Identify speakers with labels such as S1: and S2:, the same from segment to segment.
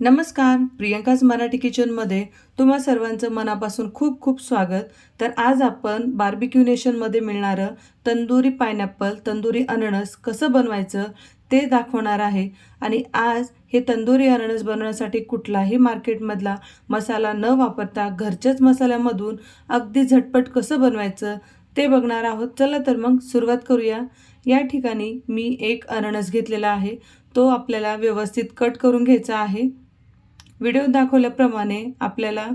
S1: नमस्कार प्रियंकाज मराठी किचनमध्ये तुम्हा सर्वांचं मनापासून खूप खूप स्वागत. तर आज आपण बार्बिक्यू नेशनमध्ये मिळणारं तंदुरी पायनॅपल तंदुरी अननस कसं बनवायचं ते दाखवणार आहे. आणि आज हे तंदुरी अननस बनवण्यासाठी कुठलाही मार्केटमधला मसाला न वापरता घरच्याच मसाल्यामधून अगदी झटपट कसं बनवायचं ते बघणार आहोत. चला तर मग सुरुवात करूया. या ठिकाणी मी एक अननस घेतलेला आहे. तो आपल्याला व्यवस्थित कट करून घ्यायचा आहे. व्हिडिओ दाखवल्याप्रमाणे आपल्याला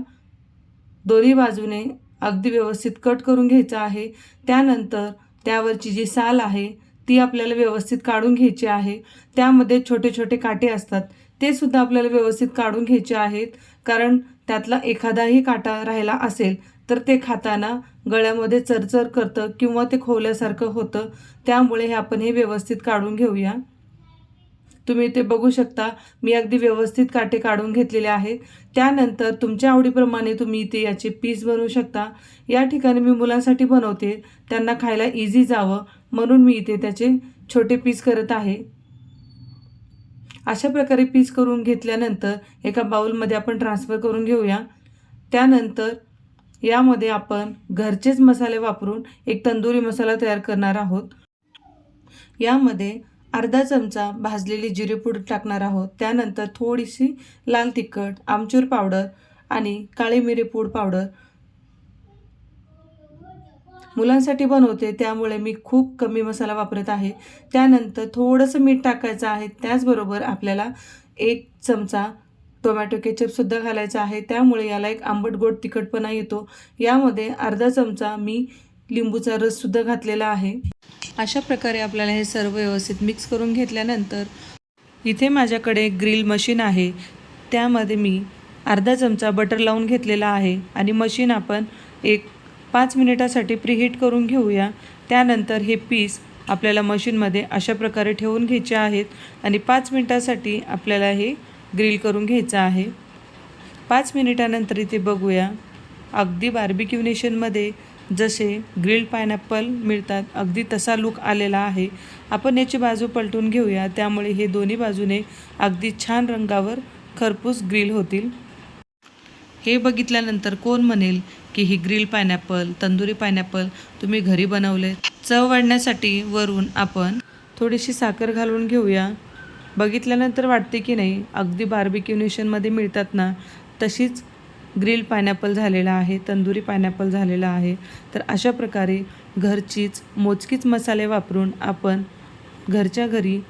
S1: दोन्ही बाजूने अगदी व्यवस्थित कट करून घ्यायचा आहे. त्यानंतर त्यावरची जी साल आहे ती आपल्याला व्यवस्थित काढून घ्यायची आहे. त्यामध्ये छोटे छोटे काटे असतात. ते सुद्धा आपल्याला व्यवस्थित काढून घ्यायचे आहेत. कारण त्यातला एखादाही काटा राहिला असेल तर ते खाताना गळ्यामध्ये चरचर करतं किंवा ते खोवल्यासारखं होतं. त्यामुळे हे आपण हे व्यवस्थित काढून घेऊया. तुम्ही ते बघू शकता मी अगदी व्यवस्थित काटे काढून घेतलेले आहेत. त्यानंतर तुमच्या आवडीप्रमाणे तुम्ही इथे याचे पीस बनवू शकता. या ठिकाणी मी मुलांसाठी बनवते त्यांना खायला इझी जावं म्हणून मी इथे त्याचे छोटे पीस करत आहे. अशा प्रकारे पीस करून घेतल्यानंतर एका बाउलमध्ये आपण ट्रान्सफर करून घेऊया. त्यानंतर यामध्ये आपण घरचेच मसाले वापरून एक तंदुरी मसाला तयार करणार आहोत. यामध्ये अर्धा चमचा भाजलेली जिरेपूड टाकणार आहोत. त्यानंतर थोडीशी लाल तिखट आमचूर पावडर आणि काळी मिरी पूड पावडर मुलांसाठी बनवते. त्यामुळे मी खूप कमी मसाला वापरत आहे. त्यानंतर थोडंसं मीठ टाकायचं आहे. त्याचबरोबर आपल्याला एक चमचा टोमॅटो केचपसुद्धा घालायचा आहे. त्यामुळे याला एक आंबट गोड तिखटपणा येतो. यामध्ये अर्धा चमचा मी लिंबूचा रससुद्धा घातलेला आहे. अशा प्रकारे आपल्याला हे सर्व व्यवस्थित मिक्स करून घेतल्यानंतर इथे माझ्याकडे ग्रिल मशीन आहे. त्यामध्ये मी अर्धा चमचा बटर लावून घेतलेला आहे आणि मशीन आपण एक पाच मिनिटासाठी प्रीहीट करून घेऊया. त्यानंतर हे पीस आपल्याला मशीनमध्ये अशा प्रकारे ठेवून घ्यायचे आहेत आणि पाच मिनिटासाठी आपल्याला हे ग्रिल करून घ्यायचं आहे. पाच मिनिटानंतर इथे बघूया. अगदी बार्बिक्युनेशनमध्ये जसे ग्रिल्ड पायनॅपल मिळतात अगदी तसा लूक आलेला आहे. आपण याची बाजू पलटून घेऊया. त्यामुळे हे दोन्ही बाजूने अगदी छान रंगावर खरपूस ग्रिल होतील. हे बघितल्यानंतर कोण म्हणेल की ही ग्रिल पायनॅपल तंदुरी पायनॅपल तुम्ही घरी बनवले? चव वाढण्यासाठी वरून आपण थोडीशी साखर घालून घेऊया. बघितल्यानंतर वाटते की नाही अगदी बार्बिक्युनेशनमध्ये मिळतात ना तशीच ग्रिल पायनॅपल झालेला आहे तंदुरी पायनॅपल झालेला आहे. तर अशा प्रकारे घरचीच मोजकीच मसाले वापरून आपण घरच्या घरी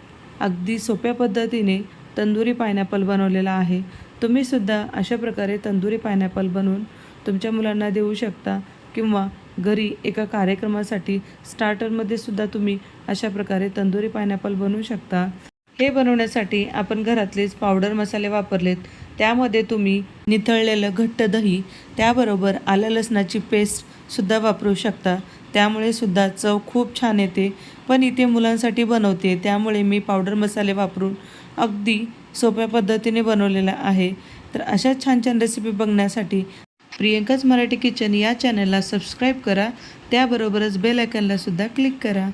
S1: अगदी सोप्या पद्धतीने तंदुरी पायनॅपल बनवलेला आहे. तुम्हीसुद्धा अशा प्रकारे तंदुरी पायनॅपल बनवून तुमच्या मुलांना देऊ शकता किंवा घरी एका कार्यक्रमासाठी स्टार्टरमध्ये सुद्धा तुम्ही अशा प्रकारे तंदुरी पायनॅपल बनवू शकता. हे बनवण्यासाठी आपण घरातलेच पावडर मसाले वापरलेत. त्यामध्ये तुम्ही निथळलेलं घट्ट दही त्याबरोबर आलं लसणाची पेस्टसुद्धा वापरू शकता. त्यामुळे सुद्धा चव खूप छान येते. पण इथे मुलांसाठी बनवते. त्यामुळे मी पावडर मसाले वापरून अगदी सोप्या पद्धतीने बनवलेला आहे. तर अशा छान छान रेसिपी बघण्यासाठी प्रियंकाच मराठी किचन या चॅनलला सबस्क्राईब करा. त्याबरोबरच बेल आयकनला सुद्धा क्लिक करा.